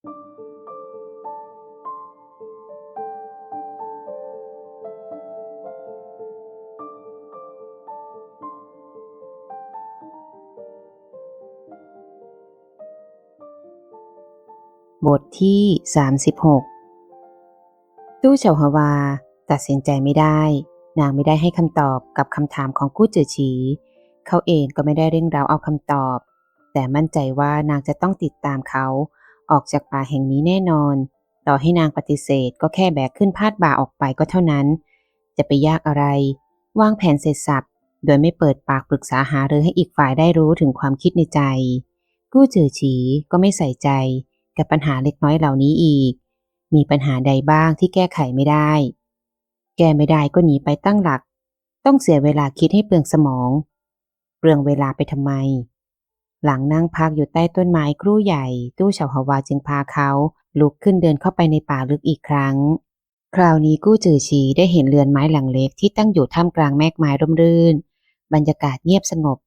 บทที่ 36 ตู้เฉาฮวา ตัดสินใจไม่ได้ นางไม่ได้ให้คำตอบกับคำถามของกู้เจือฉี เขาเองก็ไม่ได้เร่งเร้าเอาคำตอบ แต่มั่นใจว่านางจะต้องติดตามเขา ออกจากป่าแห่งนี้แน่นอน ต่อให้นางปฏิเสธก็แค่แบกขึ้นพาดบ่าออกไปก็เท่านั้น จะไปยากอะไร วางแผนเสร็จสับโดยไม่เปิดปากปรึกษาหารือให้อีกฝ่ายได้รู้ถึงความคิดในใจ กู้จือฉีก็ไม่ใส่ใจ กับปัญหาเล็กน้อยเหล่านี้อีก มีปัญหาใดบ้างที่แก้ไขไม่ได้ แก้ไม่ได้ก็หนีไปตั้งหลัก ต้องเสียเวลาคิดให้เปลืองสมอง เปลืองเวลาไปทำไม หลังนั่งพักอยู่ใต้ต้นไม้ครู่ใหญ่ ตู้ชาวฮาวาจึงพาเขา ลุกขึ้นเดินเข้าไปในป่าลึกอีกครั้ง คราวนี้กู้จือชีได้เห็นเรือนไม้หลังเล็กที่ตั้งอยู่ท่ามกลางแมกไม้ร่มรื่น บรรยากาศเงียบสงบ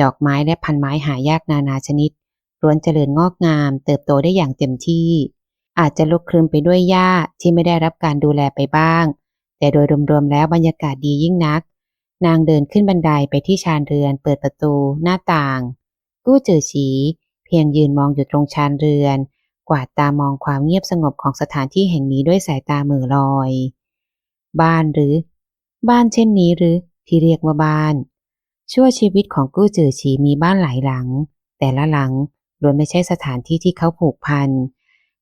ดอกไม้และพันไม้หายากนานาชนิดล้วนเจริญงอกงาม เติบโตได้อย่างเต็มที่ อาจจะลุกคลึมไปด้วยหญ้าที่ไม่ได้รับการดูแลไปบ้าง แต่โดยรวมๆแล้วบรรยากาศดียิ่งนัก นางเดินขึ้นบันไดไปที่ชานเรือน เปิดประตู หน้าต่าง กู้จือฉีเพียงยืนมองอยู่ตรงชานเรือน กวาดตามองความเงียบสงบของสถานที่แห่งนี้ด้วยสายตาเหม่อลอย บ้านหรือ บ้านเช่นนี้หรือที่เรียกว่าบ้าน ชั่วชีวิตของกู้จือฉีมีบ้านหลายหลัง แต่ละหลังล้วนไม่ใช่สถานที่ที่เขาผูกพัน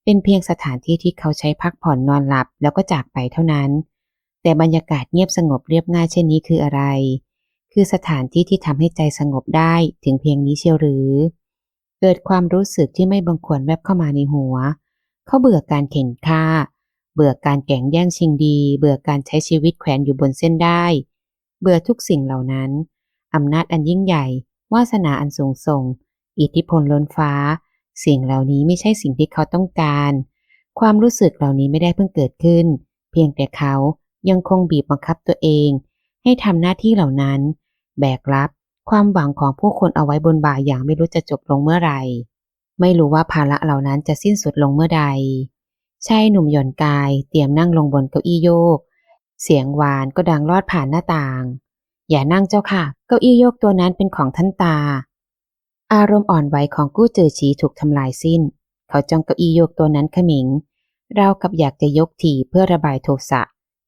เป็นเพียงสถานที่ที่เขาใช้พักผ่อนนอนหลับแล้วก็จากไปเท่านั้น แต่บรรยากาศเงียบสงบเรียบง่ายเช่นนี้คืออะไร คือสถานที่ที่ทำให้ใจสงบได้ถึงเพียงนี้เชียวหรือ เกิดความรู้สึกที่ไม่บังควรแวบเข้ามาในหัว เขาเบื่อการเข็นฆ่า เบื่อการแก่งแย่งชิงดี เบื่อการใช้ชีวิตแขวนอยู่บนเส้นได้ เบื่อทุกสิ่งเหล่านั้นอำนาจอันยิ่งใหญ่ วาสนาอันสูงส่ง อิทธิพลล้นฟ้า สิ่งเหล่านี้ไม่ใช่สิ่งที่เขาต้องการ ความรู้สึกเหล่านี้ไม่ได้เพิ่งเกิดขึ้น เพียงแต่เขายังคงบีบบังคับตัวเอง ให้ทำหน้าที่เหล่านั้น แบกรับความหวังของผู้คนเอาไว้บนบ่าอย่างไม่รู้จะจบลงเมื่อไหร่ ไม่รู้ว่าภาระเหล่านั้นจะสิ้นสุดลงเมื่อใดชายหนุ่มหย่อนกาย เตรียมนั่งลงบนเก้าอี้โยก เสียงหวานก็ดังลอดผ่านหน้าต่าง อย่านั่งเจ้าค่ะ เก้าอี้โยกตัวนั้นเป็นของท่านตา อารมณ์อ่อนไหวของกู้เจอฉีถูกทำลายสิ้น เขาจ้องเก้าอี้โยกตัวนั้นขมิงเรากับอยากจะยกถีเพื่อระบายโทสะ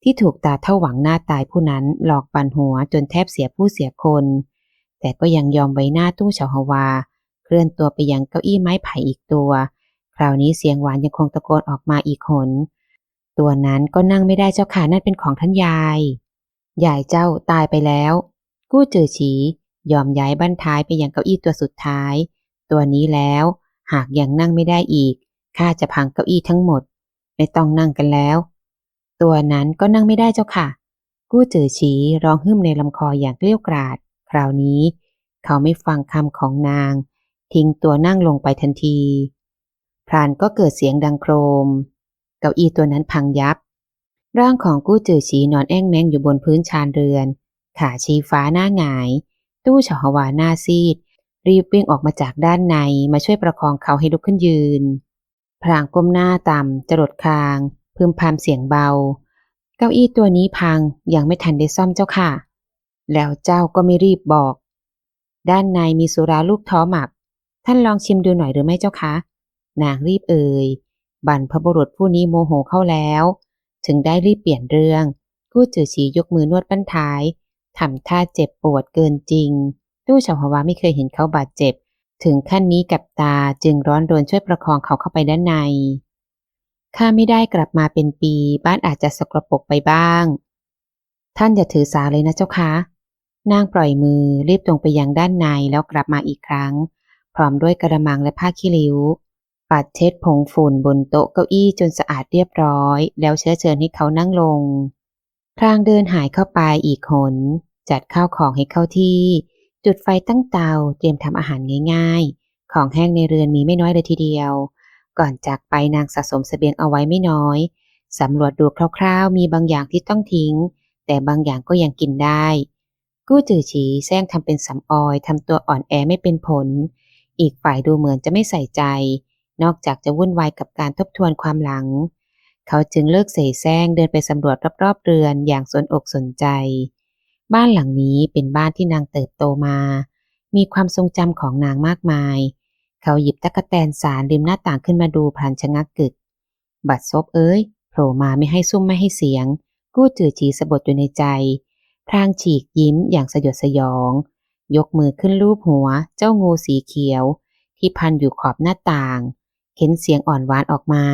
ที่ถูกตาเท่าหวังหน้าตายผู้นั้นหลอกปั่นหัวจนแทบเสียผู้เสียคน แต่ก็ยังยอมไว้หน้าตู้ชาวฮวา เคลื่อนตัวไปยังเก้าอี้ไม้ไผ่อีกตัว คราวนี้เสียงหวานยังคงตะโกนออกมาอีกหน ตัวนั้นก็นั่งไม่ได้เจ้าค่ะนั่นเป็นของท่านยาย ยายเจ้าตายไปแล้ว กู้เจอฉียอมย้ายบ้านท้ายไปยังเก้าอี้ตัวสุดท้าย ตัวนี้แล้ว หากยังนั่งไม่ได้อีกข้าจะพังเก้าอี้ทั้งหมด ไม่ต้องนั่งกันแล้ว ตัวนั้นก็นั่งไม่ได้เจ้าค่ะ กู้จือฉีร้องหึ่มในลำคออย่างเกลี้ยกราด คราวนี้ เขาไม่ฟังคำของนาง ทิ้งตัวนั่งลงไปทันที พรานก็เกิดเสียงดังโครม เก้าอี้ตัวนั้นพังยับ ร่างของกู้จือฉีนอนแอ่งแมงอยู่บนพื้นชานเรือน ขาชี้ฟ้าหน้าหงาย ตู้ชาวาหน้าซีด รีบวิ่งออกมาจากด้านในมาช่วยประคองเขาให้ลุกขึ้นยืน พรางก้มหน้าต่ำจรดคาง พึมพำเสียงเบา เก้าอี้ตัวนี้พังยังไม่ทันได้ซ่อมเจ้าค่ะ แล้วเจ้าก็ไม่รีบบอก ด้านในมีสุราลูกท้อหมัก ท่านลองชิมดูหน่อยหรือไม่เจ้าคะนางรีบเอ่ยบรรพบุรุษผู้นี้โมโหเข้าแล้ว ถึงได้รีบเปลี่ยนเรื่องกู้จือฉียกมือนวดบั้นท้ายทำท่าเจ็บปวดเกินจริง ตู้ชาวฮวาไม่เคยเห็นเขาบาดเจ็บ ถึงขั้นนี้กับตาจึงร้อนรนช่วยประคองเขาเข้าไปด้านใน ข้าไม่ได้กลับมาเป็นปี บ้านอาจจะสกรปรกไปบ้าง ท่านอย่าถือสาเลยนะเจ้าคะนางปล่อยมือรีบตรงไปยังด้านในแล้วกลับมาอีกครั้ง พร้อมด้วยกระมังและผ้าขี้ริ้ว ปัดเช็ดผงฝุ่นบนโต๊ะเก้าอี้จนสะอาดเรียบร้อย แล้วเชื้อเชิญให้เขานั่งลง พรางเดินหายเข้าไปอีกหน จัดข้าวของให้เข้าที่ จุดไฟตั้งเตาเตรียมทำอาหารง่าย ๆ ของแห้งในเรือนมีไม่น้อยเลยทีเดียว ก่อนจากไปนางสะสมสเสบียงเอาไว้ไม่น้อยสำรวจดูคร่าวๆ มีบางอย่างที่ต้องทิ้ง แต่บางอย่างก็ยังกินได้ กู้จือฉีแซงทำเป็นสำออยทำตัวอ่อนแอไม่เป็นผล อีกฝ่ายดูเหมือนจะไม่ใส่ใจ นอกจากจะวุ่นวายกับการทบทวนความหลัง เขาจึงเลิกเสแสร้งเดินไปสำรวจรอบๆเรือนอย่างสนอกสนใจ บ้านหลังนี้เป็นบ้านที่นางเติบโตมา มีความทรงจำของนางมากมาย เขาหยิบตะกะแตนสารริมหน้าต่างขึ้นมาดูพลันชะงักกึก บัดซบเอ้ยโผล่มาไม่ให้ซุ่มไม่ให้เสียง กู้จือจีสะบดอยู่ในใจ พรางฉีกยิ้มอย่างสยดสยอง ยกมือขึ้นลูบหัว เจ้างูสีเขียว ที่พันอยู่ขอบหน้าต่าง เข็นเสียงอ่อนหวานออกมา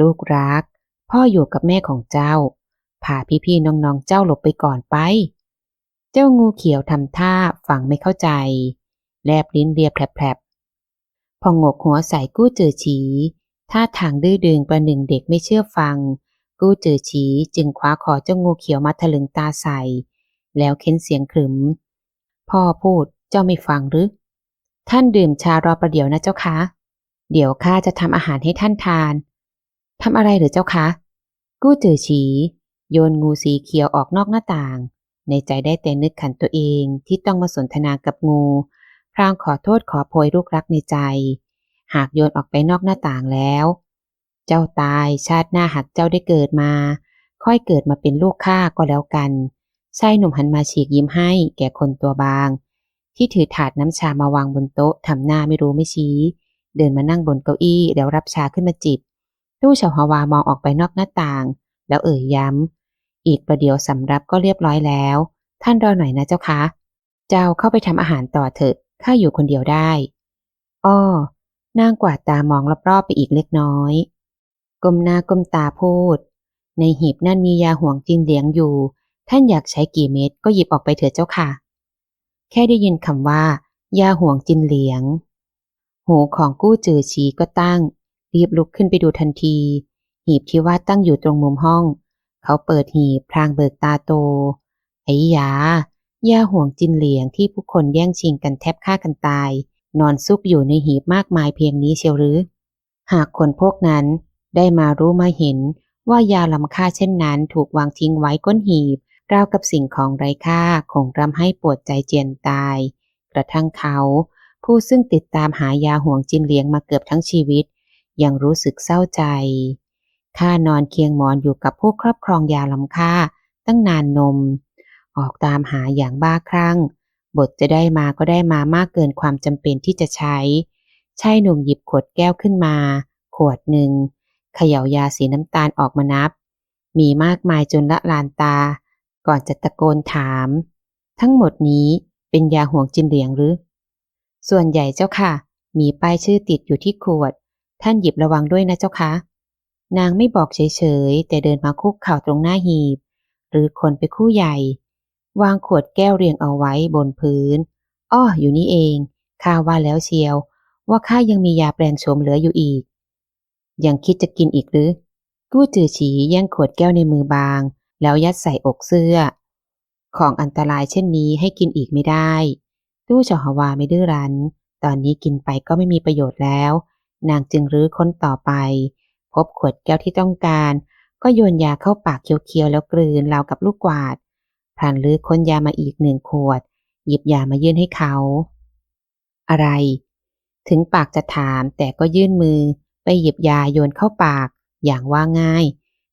ลูกรัก พ่ออยู่กับแม่ของเจ้าพาพี่ๆน้องๆเจ้าหลบไปก่อนไป เจ้างูเขียวทำท่าฟังไม่เข้าใจ แลบลิ้นเรียบแผลบ พองกหัวใส่กู้เจอฉีท่าทางดื้อดึงประหนึ่งเด็กไม่เชื่อฟัง กู้เจอฉีจึงคว้าคอเจ้างูเขียวมาถลึงตาใส่ แล้วเค้นเสียงขรึม พ่อพูดเจ้าไม่ฟังหรือ ท่านดื่มชารอประเดี๋ยวนะเจ้าคะ เดี๋ยวข้าจะทำอาหารให้ท่านทานทำอะไรหรือเจ้าคะ กู้จือฉีโยนงูสีเขียวออกนอกหน้าต่าง ในใจได้แต่นึกขันตัวเองที่ต้องมาสนทนากับงู พรางขอโทษขอโพยลูกรักในใจ หากโยนออกไปนอกหน้าต่างแล้ว เจ้าตายชาติหน้าหากเจ้าได้เกิดมา ค่อยเกิดมาเป็นลูกข้าก็แล้วกันชายหนุ่มหันมาฉีกยิ้มให้แก่คนตัวบาง ที่ถือถาดน้ำชามาวางบนโต๊ะทำหน้าไม่รู้ไม่ชี้ เดินมานั่งบนเก้าอี้แล้วรับชาขึ้นมาจิบตู้ชาวฮาวามองออกไปนอกหน้าต่าง แล้วเอ่ยย้ำ อีกประเดี๋ยวสำรับก็เรียบร้อยแล้ว ท่านรอหน่อยนะเจ้าคะ เจ้าเข้าไปทำอาหารต่อเถอะ ข้าอยู่คนเดียวได้ อ้อนางกวาดตามองรอบๆไปอีกเล็กน้อย ก้มหน้าก้มตาพูด ในหีบนั่นมียาห่วงจีนเหลียงอยู่ ท่านอยากใช้กี่เม็ดก็หยิบออกไปเถิดเจ้าค่ะ แค่ได้ยินคำว่า ยาห่วงจินเหลียง หูของกู้จือชีก็ตั้ง รีบลุกขึ้นไปดูทันที หีบที่ว่าตั้งอยู่ตรงมุมห้อง เขาเปิดหีบพรางเบิกตาโตไอ้ยา ยาห่วงจินเหลียงที่ผู้คนแย่งชิงกันแทบฆ่ากันตาย นอนซุกอยู่ในหีบมากมายเพียงนี้เชียวหรือ หากคนพวกนั้นได้มารู้มาเห็นว่ายาลำค่าเช่นนั้นถูกวางทิ้งไว้ก้นหีบราวกับสิ่งของไร้ค่าคงรำให้ปวดใจเจียนตาย กระทั่งเขา ผู้ซึ่งติดตามหายาห่วงจินเลี้ยงมาเกือบทั้งชีวิต ยังรู้สึกเศร้าใจ ข้านอนเคียงหมอนอยู่กับผู้ครอบครองยาลำค่าตั้งนานนม ออกตามหาอย่างบ้าคลั่ง บทจะได้มาก็ได้มามากเกินความจำเป็นที่จะใช้ ชายหนุ่มหยิบขวดแก้วขึ้นมา ขวดหนึ่งเขย่ายาสีน้ำตาลออกมานับ มีมากมายจนละลานตา ก่อนจะตะโกนถาม ทั้งหมดนี้เป็นยาห่วงจินเหลียงหรือ ส่วนใหญ่เจ้าค่ะ มีป้ายชื่อติดอยู่ที่ขวด ท่านหยิบระวังด้วยนะเจ้าคะนางไม่บอกเฉยๆ แต่เดินมาคุกเข่าตรงหน้าหีบ หรือคนไปคู่ใหญ่ วางขวดแก้วเรียงเอาไว้บนพื้น อ้อ อยู่นี่เอง ข้าว่าแล้วเชียว ว่าข้ายังมียาแปลงโฉมเหลืออยู่อีก ยังคิดจะกินอีกหรือ กู้จือฉีแย่งขวดแก้วในมือบาง แล้วยัดใส่อกเสื้อ ของอันตรายเช่นนี้ให้กินอีกไม่ได้ ตู้ชอฮวาไม่ดื้อรั้น ตอนนี้กินไปก็ไม่มีประโยชน์แล้ว นางจึงรื้อค้นต่อไป พบขวดแก้วที่ต้องการ ก็โยนยาเข้าปากเคี้ยวๆแล้วกลืนราวกับลูกกวาด พลันลื้อค้นยามาอีกหนึ่งขวด หยิบยามายื่นให้เขา อะไร ถึงปากจะถามแต่ก็ยื่นมือไปหยิบยาโยนเข้าปากอย่างว่าง่าย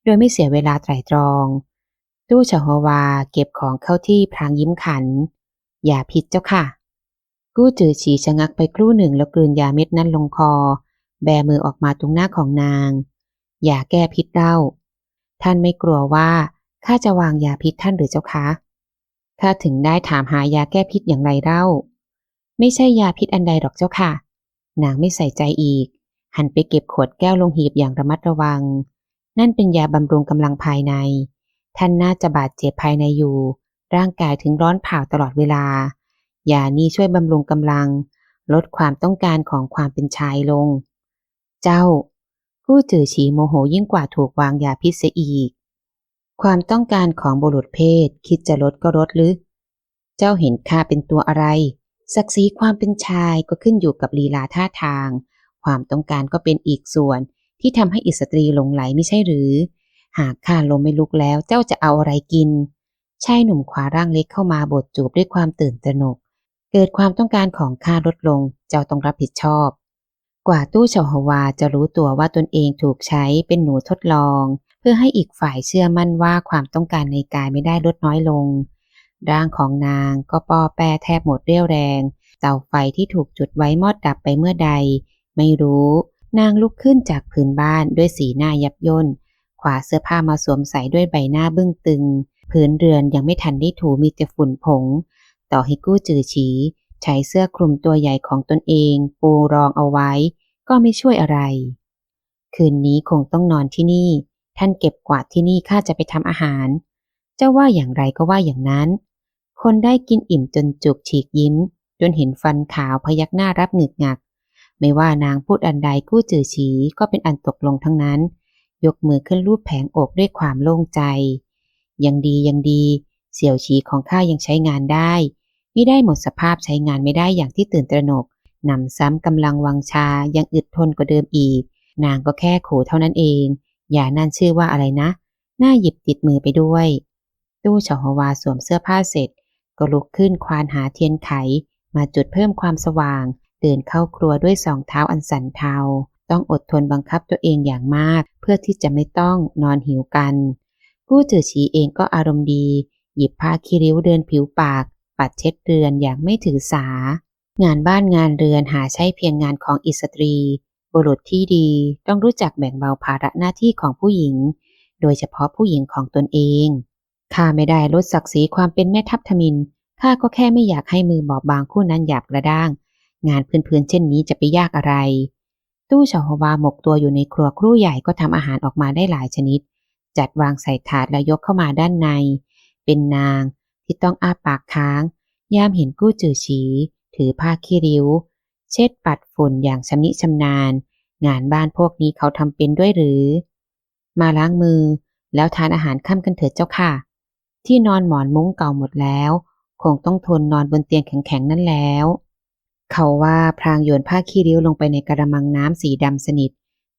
โดยไม่เสียเวลาไตร่ตรอง ตู้ชฮวาเก็บของเข้าที่พรางยิ้มขัน อย่าพิษเจ้าค่ะ กู้จือฉีชะงักไปครู่หนึ่งแล้วกลืนยาเม็ดนั้นลงคอ แบมือออกมาตรงหน้าของนาง อย่าแก้พิษเล่า ท่านไม่กลัวว่า ข้าจะวางยาพิษท่านหรือเจ้าคะข้าถึงได้ถามหายาแก้พิษอย่างไรเล่า ไม่ใช่ยาพิษอันใดหรอกเจ้าค่ะ นางไม่ใส่ใจอีก หันไปเก็บขวดแก้วลงหีบอย่างระมัดระวัง นั่นเป็นยาบำรุงกำลังภายใน ท่านน่าจะบาดเจ็บภายในอยู่ ร่างกายถึงร้อนเผาตลอดเวลา ยานี้ช่วยบำรุงกำลัง ลดความต้องการของความเป็นชายลง เจ้า ผู้จือฉีโมโหยิ่งกว่าถูกวางยาพิษเสียอีก ความต้องการของบุรุษเพศคิดจะลดก็ลดหรือ เจ้าเห็นข้าเป็นตัวอะไร ศักดิ์ศรีความเป็นชายก็ขึ้นอยู่กับลีลาท่าทาง ความต้องการก็เป็นอีกส่วนที่ทำให้อิสตรีหลงไหลไม่ใช่หรือ หากข้าลมไม่ลุกแล้วเจ้าจะเอาอะไรกิน ชายหนุ่มขวาร่างเล็กเข้ามาบดจูบด้วยความตื่นตระหนก เกิดความต้องการของข้าลดลง เจ้าต้องรับผิดชอบ กว่าตู้เฉาฮวาจะรู้ตัวว่าตนเองถูกใช้เป็นหนูทดลอง พื่อให้อีกฝ่ายเชื่อมั่นว่าความต้องการในกายไม่ได้ลดน้อยลง ร่างของนางก็ปอแปรแทบหมดเรี่ยวแรง เตาไฟที่ถูกจุดไว้มอดดับไปเมื่อใด ไม่รู้ นางลุกขึ้นจากพื้นบ้านด้วยสีหน้ายับย่นขวาเสื้อผ้ามาสวมใส่ด้วยใบหน้าบึ้งตึง พื้นเรือนยังไม่ทันได้ถูมีแต่ฝุ่นผง ต่อให้กู้จือฉีใช้เสื้อคลุมตัวใหญ่ของตนเอง ปูรองเอาไว้ ก็ไม่ช่วยอะไร คืนนี้คงต้องนอนที่นี่ ท่านเก็บกวาดที่นี่ข้าจะไปทำอาหาร เจ้าว่าอย่างไรก็ว่าอย่างนั้น คนได้กินอิ่มจนจุกฉีกยิ้ม จนเห็นฟันขาวพยักหน้ารับหงึกงัก ไม่ว่านางพูดอันใดกู้จือฉีก็เป็นอันตกลงทั้งนั้น ยกมือขึ้นรูปแผงอกด้วยความโล่งใจ ยังดียังดี เสี่ยวฉีของข้ายังใช้งานได้ไม่ได้หมดสภาพใช้งานไม่ได้อย่างที่ตื่นตระหนกนำซ้ำกำลังวังชายังอึดทนกว่าเดิมอีก นางก็แค่ขู่เท่านั้นเอง ย่านั่นชื่อว่าอะไรนะ หน้าหยิบติดมือไปด้วย ตู้เฉาฮวาสวมเสื้อผ้าเสร็จ ก็ลุกขึ้นควานหาเทียนไข มาจุดเพิ่มความสว่าง เดินเข้าครัวด้วยสองเท้าอันสันเทา ต้องอดทนบังคับตัวเองอย่างมาก เพื่อที่จะไม่ต้องนอนหิวกัน กู้จือฉีเองก็อารมณ์ดี หยิบผ้าคีริ้วเดินผิวปาก ปัดเช็ดเรือนอย่างไม่ถือสา งานบ้านงานเรือนหาใช่เพียงงานของอิสตรี บุรุษที่ดีต้องรู้จักแบ่งเบาภาระหน้าที่ของผู้หญิง โดยเฉพาะผู้หญิงของตนเองข้าไม่ได้ลดศักดิ์ศรีความเป็นแม่ทัพทมินข้าก็แค่ไม่อยากให้มือบอบบางคู่นั้นหยาบกระด้าง งานพื้นๆเช่นนี้จะไปยากอะไร ตู้เฉาฮวาหมกตัวอยู่ในครัวครู่ใหญ่ก็ทำอาหารออกมาได้หลายชนิด จัดวางใส่ถาดแล้วยกเข้ามาด้านใน เป็นนางที่ต้องอ้าปากค้างยามเห็นกู้จือฉี ถือผ้าขี้ริ้ว เช็ดปัดฝุ่นอย่างชำนิชำนาญ งานบ้านพวกนี้เขาทำเป็นด้วยหรือ มาล้างมือแล้วทานอาหารค่ำกันเถิดเจ้าค่ะ ที่นอนหมอนมุ้งเก่าหมดแล้ว คงต้องทนนอนบนเตียงแข็งๆนั่นแล้ว เขาว่าพรางโยนผ้าขี้ริ้วลงไปในกระมังน้ำสีดำสนิท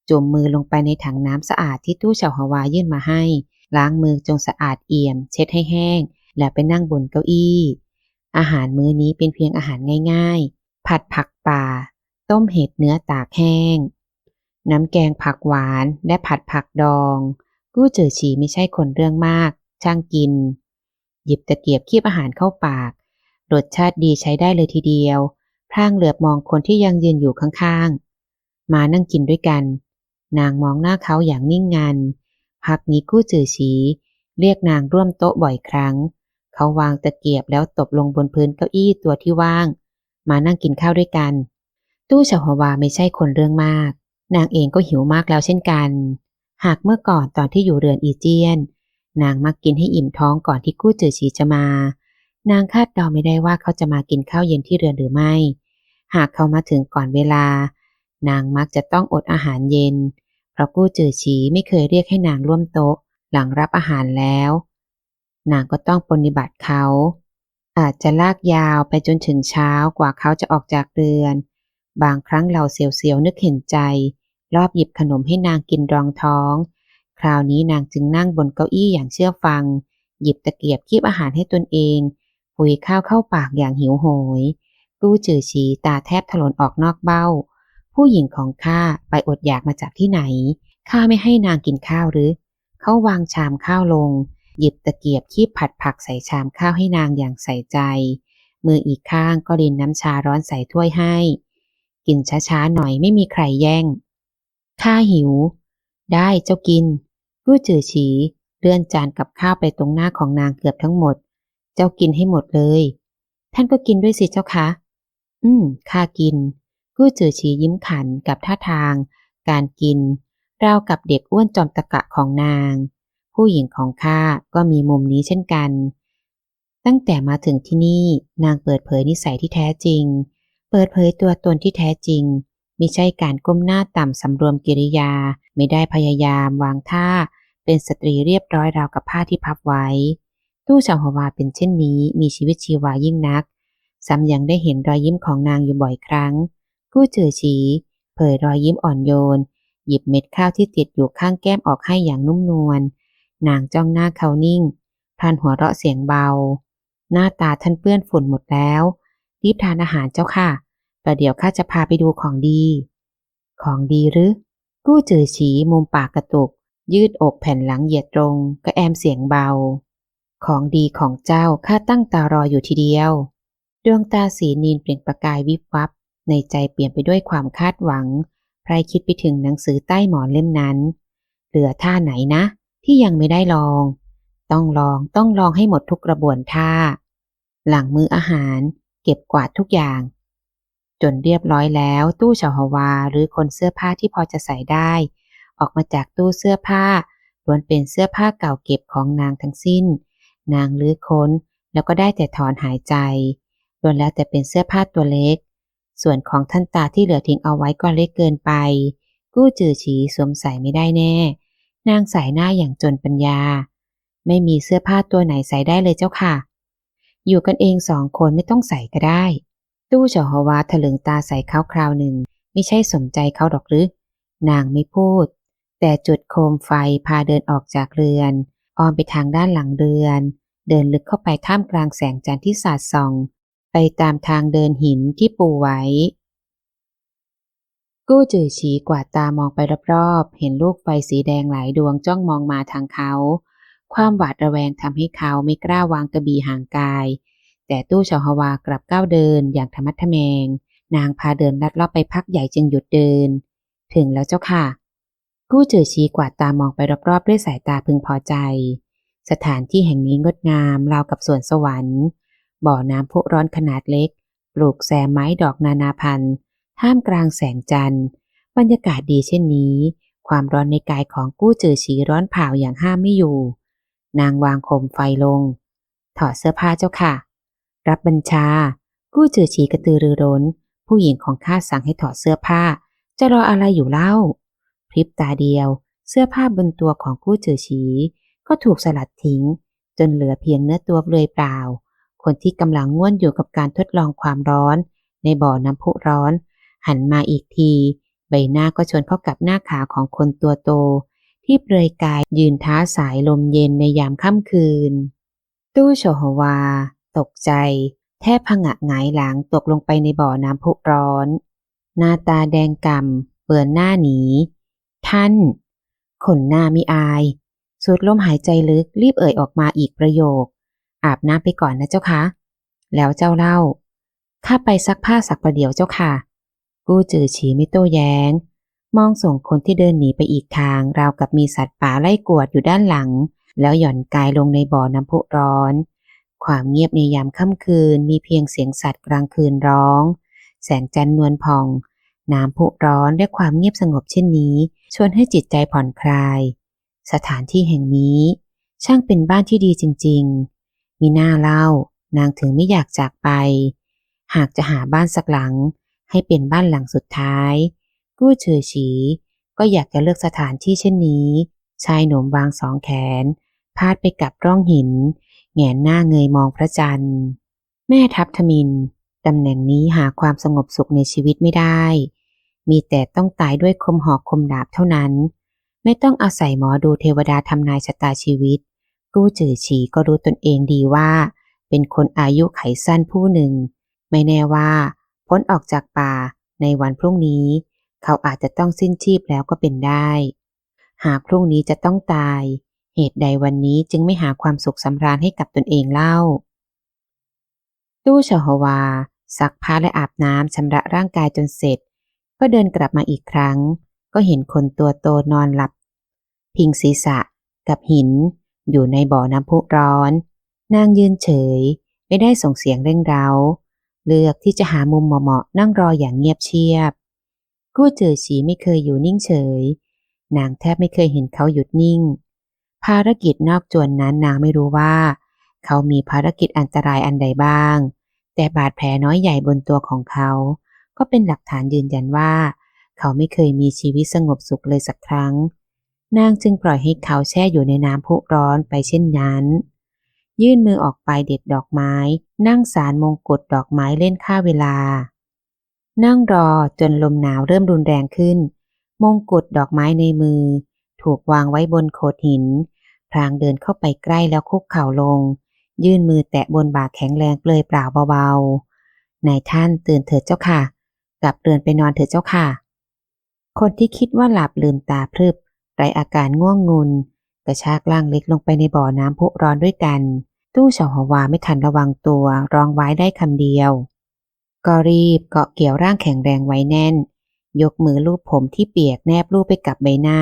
จุ่มมือลงไปในถังน้ำสะอาดที่ตู้เฉาฮวายื่นมาให้ ล้างมือจงสะอาดเอี่ยม เช็ดให้แห้ง แล้วไปนั่งบนเก้าอี้ อาหารมื้อนี้เป็นเพียงอาหารง่ายๆ ผัดผักป่า ต้มเห็ดเนื้อตากแห้ง น้ำแกงผักหวานและผัดผักดอง กู้เจอฉีไม่ใช่คนเรื่องมาก ช่างกิน หยิบตะเกียบคีบอาหารเข้าปาก รสชาติดีใช้ได้เลยทีเดียว พร่างเหลือบมองคนที่ยังยืนอยู่ข้างๆ มานั่งกินด้วยกัน นางมองหน้าเขาอย่างนิ่งงัน พักนี้กู้จือฉีเรียกนางร่วมโต๊ะบ่อยครั้ง เขาวางตะเกียบแล้วตบลงบนพื้นเก้าอี้ตัวที่ว่าง มานั่งกินข้าวด้วยกัน ตู้เฉาฮวาไม่ใช่คนเรื่องมาก นางเองก็หิวมากแล้วเช่นกัน หากเมื่อก่อนตอนที่อยู่เรือนอีเจียน นางมักกินให้อิ่มท้องก่อนที่กู้จือฉีจะมา นางคาดเดาไม่ได้ว่าเขาจะมากินข้าวเย็นที่เรือนหรือไม่ หากเขามาถึงก่อนเวลา นางมักจะต้องอดอาหารเย็น เพราะกู้จือฉีไม่เคยเรียกให้นางร่วมโต๊ะหลังรับอาหารแล้ว นางก็ต้องปฏิบัติเขา อาจจะลากยาวไปจนถึงเช้ากว่าเขาจะออกจากเรือน บางครั้งเราเสียวๆนึกเห็นใจ รอบหยิบขนมให้นางกินรองท้อง คราวนี้นางจึงนั่งบนเก้าอี้อย่างเชื่อฟัง หยิบตะเกียบคีบอาหารให้ตนเองหุยข้าวเข้าปากอย่างหิวโหย กู้จือฉีตาแทบถลนออกนอกเบ้า ผู้หญิงของข้าไปอดอยากมาจากที่ไหน ข้าไม่ให้นางกินข้าวหรือ เขาวางชามข้าวลง หยิบตะเกียบคีบผัดผักใส่ชามข้าวให้นางอย่างใส่ใจ มืออีกข้างก็รินน้ำชาร้อนใส่ถ้วยให้ กินช้าๆหน่อยไม่มีใครแย่ง ข้าหิว ได้เจ้ากินกู้จือฉีเลื่อนจานกับข้าวไปตรงหน้าของนางเกือบทั้งหมด เจ้ากินให้หมดเลย ท่านก็กินด้วยสิเจ้าคะ อืมข้ากินกู้จือฉียิ้มขันกับท่าทาง การกินราวกับเด็กอ้วนจอมตะกะของนาง ผู้หญิงของข้าก็มีมุมนี้เช่นกัน ตั้งแต่มาถึงที่นี่นางเปิดเผยนิสัยที่แท้จริง เปิดเผยตัวตนที่แท้จริงมิใช่การก้มหน้าต่ำสำรวมกิริยา ไม่ได้พยายามวางท่า เป็นสตรีเรียบร้อยราวกับผ้าที่พับไว้ ตู้เฉาฮวาเป็นเช่นนี้มีชีวิตชีวายิ่งนักซ้ำยังได้เห็นรอยยิ้มของนางอยู่บ่อยครั้ง กู้เจอฉีเผยรอยยิ้มอ่อนโยน หยิบเม็ดข้าวที่ติดอยู่ข้างแก้มออกให้อย่างนุ่มนวล นางจ้องหน้าเขานิ่งพลันหัวเราะเสียงเบา หน้าตาท่านเปื้อนฝุ่นหมดแล้ว รีบทานอาหารเจ้าค่ะ ประเดี๋ยวข้าจะพาไปดูของดี ของดีหรือ กู้จือฉีมุมปากกระตุก ยืดอกแผ่นหลังเหยียดตรง ก็แอมเสียงเบา ของดีของเจ้าข้าตั้งตารออยู่ทีเดียว ดวงตาสีนีนเปล่งประกายวิบวับ ในใจเปลี่ยนไปด้วยความคาดหวังไพรคิดไปถึงหนังสือใต้หมอนเล่มนั้น เหลือท่าไหนนะ ที่ยังไม่ได้ลอง ต้องลองต้องลองให้หมดทุกกระบวนท่า หลังมืออาหาร เก็บกวาดทุกอย่าง จนเรียบร้อยแล้ว ตู้ชาวาวาหรือคนเสื้อผ้าที่พอจะใส่ได้ ออกมาจากตู้เสื้อผ้าล้วนเป็นเสื้อผ้าเก่าเก็บของนางทั้งสิ้น นางลื้อค้นแล้วก็ได้แต่ถอนหายใจล้วนแล้วแต่เป็นเสื้อผ้าตัวเล็ก ส่วนของท่านตาที่เหลือทิ้งเอาไว้ก็เล็กเกินไป กู้จือฉีสวมใส่ไม่ได้แน่ นางใส่หน้าอย่างจนปัญญา ไม่มีเสื้อผ้าตัวไหนใส่ได้เลยเจ้าค่ะ อยู่กันเองสองคนไม่ต้องใส่ก็ได้ ตู้เฉาฮวาถลึงตาใส่เขาคราวหนึ่ง ไม่ใช่สมใจเขาดอกหรือ นางไม่พูด แต่จุดโคมไฟพาเดินออกจากเรือน อ้อมไปทางด้านหลังเรือน เดินลึกเข้าไปท่ามกลางแสงจันทร์ที่สาดส่อง ไปตามทางเดินหินที่ปูไว้ กู้จือฉีกวาดตามองไปรอบๆ เห็นลูกไฟสีแดงหลายดวงจ้องมองมาทางเขา ความหวาดระแวงทำให้เขาไม่กล้าวางกระบี่ห่างกาย แต่ตู้ชาวฮวากลับก้าวเดินอย่างธรรมัดทะแมง นางพาเดินลัดเลาะไปพักใหญ่จึงหยุดเดิน ถึงแล้วเจ้าค่ะ กู้จือชีกวาดตามองไปรอบๆ ด้วยสายตาพึงพอใจ สถานที่แห่งนี้งดงามราวกับสวนสวรรค์ บ่อน้ำพุร้อนขนาดเล็ก ปลูกแซมไม้ดอกนานาพันธุ์ ท่ามกลางแสงจันทร์ บรรยากาศดีเช่นนี้ ความร้อนในกายของกู้จือฉีร้อนเผาอย่างห้ามไม่อยู่ นางวางโคมไฟลง ถอดเสื้อผ้าเจ้าค่ะ รับบัญชา กู้จือฉีกระตือรือร้น ผู้หญิงของข้าสั่งให้ถอดเสื้อผ้า จะรออะไรอยู่เล่า พริบตาเดียว เสื้อผ้าบนตัวของกู้จือฉีก็ถูกสลัดทิ้ง จนเหลือเพียงเนื้อตัวเปลือยเปล่า คนที่กำลังง่วนอยู่กับการทดลองความร้อน ในบ่อน้ำพุร้อน หันมาอีกที ใบหน้าก็ชนเข้ากับหน้าขาของคนตัวโต ที่เปลือยกายยืนท้าสายลมเย็นในยามค่ำคืน ตู้โชฮวา ตกใจ แทบผงะหงายหลังตกลงไปในบ่อน้ำพุร้อน หน้าตาแดงกำ่ำเบือนหน้าหนี ท่าน ขนหน้ามิอายสูดลมหายใจลึกรีบเอ่ยออกมาอีกประโยค อาบน้ำไปก่อนนะเจ้าคะ แล้วเจ้าเล่า ข้าไปซักผ้าสักประเดี๋ยวเจ้าค่ะ กู้จือฉีไม่โต้แย้ง มองส่งคนที่เดินหนีไปอีกทาง ราวกับมีสัตว์ป่าไล่กวดอยู่ด้านหลัง แล้วหย่อนกายลงในบ่อน้ำพุร้อน ความเงียบในยามค่ำคืนมีเพียงเสียงสัตว์กลางคืนร้อง แสงจันทร์นวลพอง น้ำพุร้อนและความเงียบสงบเช่นนี้ ชวนให้จิตใจผ่อนคลาย สถานที่แห่งนี้ ช่างเป็นบ้านที่ดีจริง ๆ มีหน้าเล่านางถึงไม่อยากจากไป หากจะหาบ้านสักหลัง ให้เป็นบ้านหลังสุดท้าย กู้เฉยฉี ก็อยากจะเลือกสถานที่เช่นนี้ ชายหนุ่มวางสองแขน พาดไปกับร่องหิน แงนหน้าเงยมองพระจันทร์ แม่ทัพทมินตำแหน่งนี้หาความสงบสุขในชีวิตไม่ได้ มีแต่ต้องตายด้วยคมหอกคมดาบเท่านั้น ไม่ต้องอาศัยหมอดูเทวดาทำนายชะตาชีวิต กู้จือฉีก็รู้ตนเองดีว่า เป็นคนอายุไขสั้นผู้หนึ่ง ไม่แน่ว่า พ้นออกจากป่าในวันพรุ่งนี้ เขาอาจจะต้องสิ้นชีพแล้วก็เป็นได้ หากพรุ่งนี้จะต้องตาย เหตุใดวันนี้จึงไม่หาความสุขสำราญให้กับตนเองเล่า ตู้ชฮวาซักผ้าและอาบน้ำชำระร่างกายจนเสร็จ ก็เดินกลับมาอีกครั้ง ก็เห็นคนตัวโตนอนหลับ พิงศีรษะกับหิน อยู่ในบ่อน้ำพุร้อน นางยืนเฉย ไม่ได้ส่งเสียงเร่งเร้า เลือกที่จะหามุมเหมาะๆนั่งรออย่างเงียบเชียบ กู้เจอฉีไม่เคยอยู่นิ่งเฉย นางแทบไม่เคยเห็นเขาหยุดนิ่ง ภารกิจนอกจวนนั้นนางไม่รู้ว่า เขามีภารกิจอันตรายอันใดบ้าง แต่บาดแผลน้อยใหญ่บนตัวของเขา ก็เป็นหลักฐานยืนยันว่า เขาไม่เคยมีชีวิตสงบสุขเลยสักครั้ง นางจึงปล่อยให้เขาแช่อยู่ในน้ำพุร้อนไปเช่นนั้น ยื่นมือออกไปเด็ดดอกไม้ นั่งสารมงกุฎดอกไม้เล่นค่าเวลา นั่งรอจนลมหนาวเริ่มรุนแรงขึ้น มงกุฎดอกไม้ในมือ ถูกวางไว้บนโขดหิน พรางเดินเข้าไปใกล้แล้วคุกเข่าลง ยื่นมือแตะบนบ่าแข็งแรงเปลยเปล่าเบาๆนายท่านตื่นเถิดเจ้าค่ะ กลับเรือนไปนอนเถิดเจ้าค่ะ คนที่คิดว่าหลับลืมตาพรึบไรอาการง่วงงุน กระชากล่างเล็กลงไปในบ่อน้ำพุร้อนด้วยกัน ตู้เฉาหวาไม่ทันระวังตัวร้องไว้ได้คำเดียว ก็รีบเกาะเกี่ยวร่างแข็งแรงไว้แน่น ยกมือลูบผมที่เปียกแนบลูบไปกับใบหน้า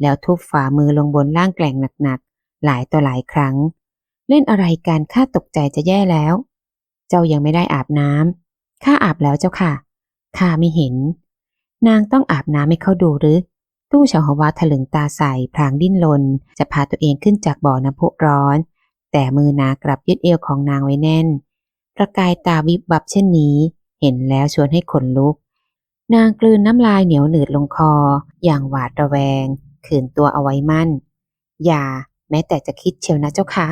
แล้วทุบฝ่ามือลงบนร่างแกล่งหนักๆ หลายต่อหลายครั้ง เล่นอะไรกันข้าตกใจจะแย่แล้ว เจ้ายังไม่ได้อาบน้ำข้าอาบแล้วเจ้าค่ะข้าไม่เห็น นางต้องอาบน้ำให้เขาดูหรือ ตู้เฉาหวาถลึงตาใส่พลางดิ้นรนจะพาตัวเองขึ้นจากบ่อน้ำพุร้อน แต่มือนากลับยึดเอวของนางไว้แน่น ประกายตาวิบวับเช่นนี้ เห็นแล้วชวนให้ขนลุก นางกลืนน้ำลายเหนียวหนืดลงคอ อย่างหวาดระแวง ขืนตัวเอาไว้มั่น อย่า แม้แต่จะคิดเชียวนะเจ้าคะ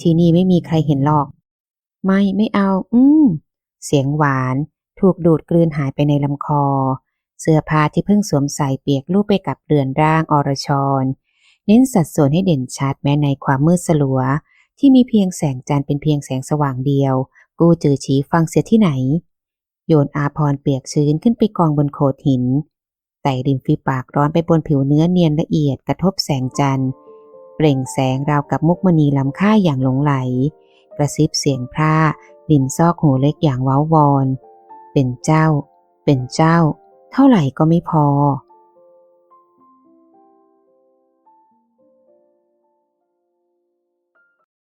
ที่นี่ไม่มีใครเห็นหรอก ไม่ไม่เอา อืมเสียงหวาน ถูกดูดกลืนหายไปในลำคอ เสื้อผ้าที่เพิ่งสวมใส่เปียกลูบไปกับเรือนร่างอรชร เน้นสัดส่วนให้เด่นชัดแม้ในความมืดสลัว ที่มีเพียงแสงจันทร์เป็นเพียงแสงสว่างเดียว กูจือฉีฟังเสียที่ไหน โยนอาพรเปียกชื้นขึ้นไปกองบนโขดหินไต่ริมฝีปากร้อนไปบนผิวเนื้อเนียนละเอียดกระทบแสงจันทร์ เปล่งแสงราวกับมุกมณีล้ำค่าอย่างหลงไหล กระซิบเสียงพร่าริมซอกหูเล็กอย่างเว้าวอน เป็นเจ้า เป็นเจ้า เท่าไหร่ก็ไม่พอ